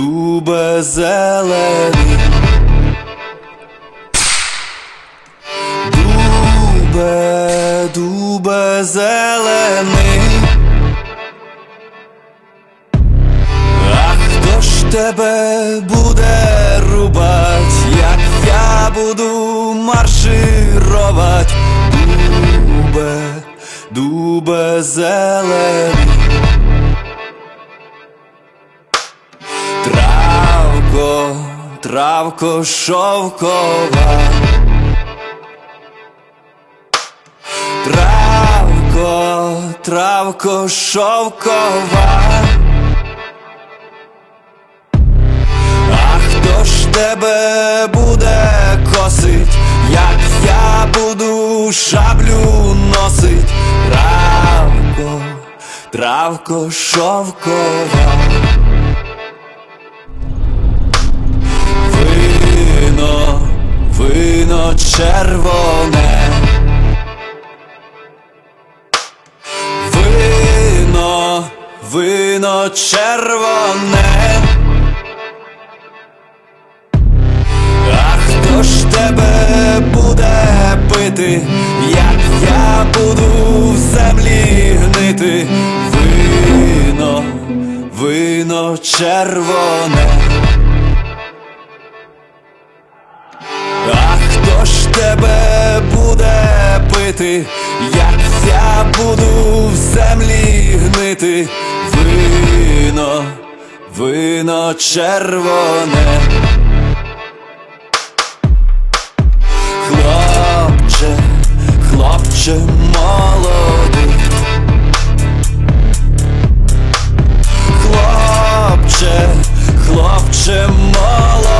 дубе зелений, дубе, дубе зелений. А хто ж тебе буде рубать, як я буду марширувати? Дубе, дубе зелений. Травко, шовкова. Травко, травко шовкова. А хто ж тебе буде косить, як я буду шаблю носить? Травко, травко шовкова. Червоне. Вино, вино червоне. А хто ж тебе буде пити, як я буду в землі гнити? Вино, вино червоне. Ж тебе буде пити, як я буду в землі гнити? Вино, вино червоне. Хлопче, хлопче молодий. Хлопче, хлопче молодий.